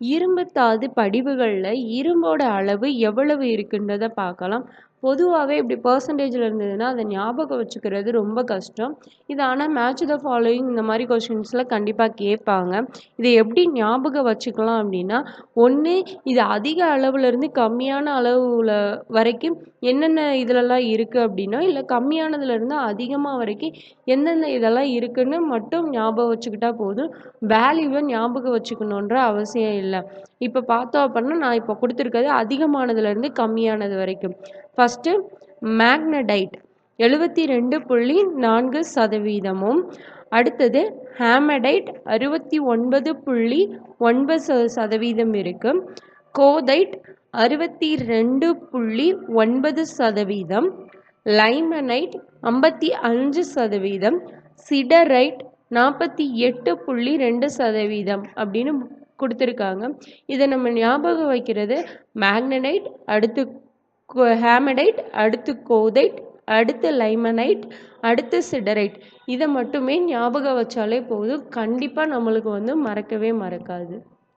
இரும்புத்தாது படிவுகளில் இரும்போட அளவு எவ்வளவு இருக்குன்றதை பார்க்கலாம். பொதுவாகவே இப்படி பர்சன்டேஜில் இருந்ததுன்னா அதை ஞாபகம் வச்சுக்கிறது ரொம்ப கஷ்டம். இது ஆனால் மேட்ச் த ஃபாலோயிங் இந்த மாதிரி கொஷின்ஸில் கண்டிப்பாக கேட்பாங்க. இதை எப்படி ஞாபகம் வச்சுக்கலாம் அப்படின்னா ஒன்று இது அதிக அளவுலேருந்து கம்மியான அளவில் வரைக்கும் என்னென்ன இதிலலாம் இருக்குது அப்படின்னா இல்லை கம்மியானதுலேருந்து அதிகமாக வரைக்கும் எந்தெந்த இதெல்லாம் இருக்குதுன்னு மட்டும் ஞாபகம் வச்சுக்கிட்டா போதும். வேல்யூவை ஞாபகம் வச்சுக்கணுன்ற அவசியம் இல்லை. இப்போ பார்த்தோம் அப்படின்னா நான் இப்போ கொடுத்துருக்கிறது அதிகமானதுலேருந்து கம்மியானது வரைக்கும். ஃபஸ்ட்டு மேக்னடைட் எழுபத்தி ரெண்டு புள்ளி நான்கு சதவீதமும். அடுத்தது ஹேமடைட் அறுபத்தி ஒன்பது புள்ளி ஒன்பது சதவீதம் இருக்குது கோதைட் அறுபத்தி ரெண்டு புள்ளி ஒன்பது சதவீதம். லைமனைட் ஐம்பத்தி அஞ்சு சதவீதம். சிடரைட் நாற்பத்தி எட்டு புள்ளி ரெண்டு சதவீதம் அப்படின்னு கொடுத்துருக்காங்க. இதை நம்ம ஞாபகம் வைக்கிறது. மேக்னனைட் அடுத்து ஹேமடைட் அடுத்து கோதைட் அடுத்து லைமனைட் அடுத்து சிடரைட் இதை மட்டுமே ஞாபகம் வச்சாலே போதும். கண்டிப்பாக நம்மளுக்கு வந்து மறக்கவே மறக்காது.